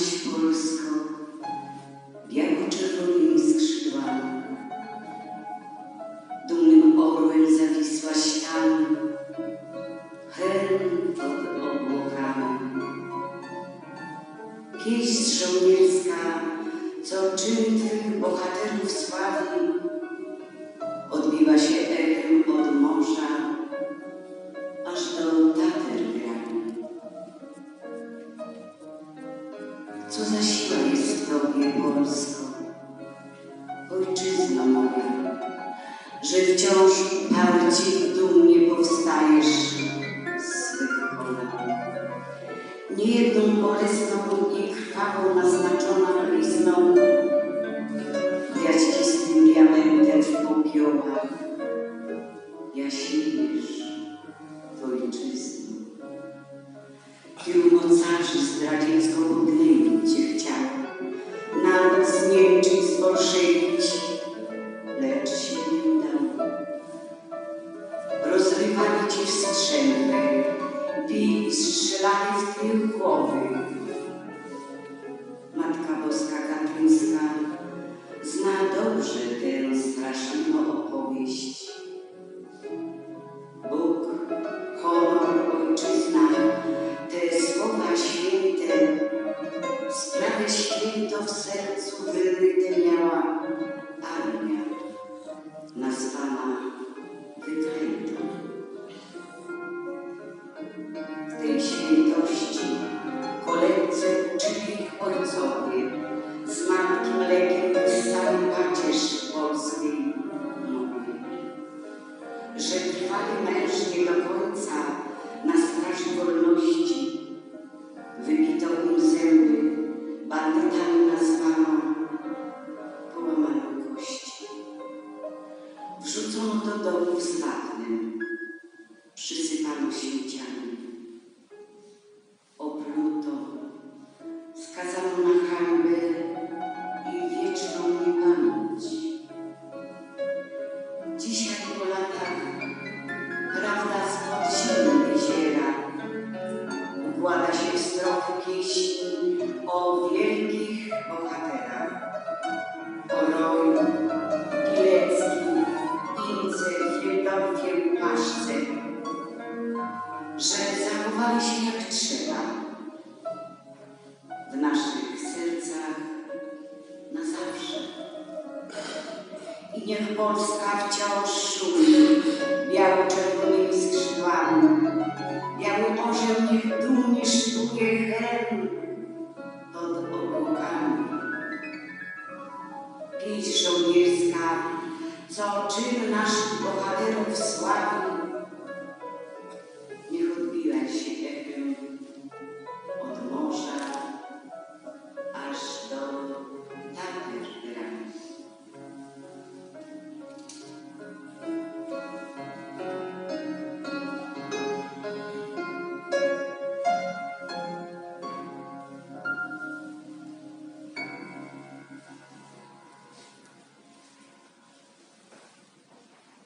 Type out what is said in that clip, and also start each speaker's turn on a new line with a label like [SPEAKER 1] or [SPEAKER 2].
[SPEAKER 1] Maryś Polsko, biało-czerwonymi skrzydłami. Dumnym orłem zawisłaś tam, hen pod obłokami. Pieśń żołnierska, co czyn bohaterów sławi, odbiła się Co za siła jest w Tobie, Polsko, ojczyzno moja, że wciąż i dumnie powstajesz z swych kolan. Niejedną bolesną i krwawą naznaczoną blizną gwiaździstym diamentem w popiołach jaśniejesz w ojczyzno. Tylu mocarzy zdradziecko zbolszewić, lecz się nie udało. Rozrywali Cię strzępy, bili, strzelali w tył głowy. Matka Boska Katryńska zna dobrze tę Że trwali mężnie do końca na straży wolności, wybito im zęby, bandytami nazwano, połamano kości. Wrzucono do domu z bagnem, przysypano śmieciami. O wielkich bohaterach. O Roju, Pileckim, Ince, Fieldorfie, Paszce, że zachowali się jak trzeba w naszych sercach na zawsze. I niech Polska wciąż szumi biało-czerwonymi Żołnierska, co czyn naszych bohaterów sławi,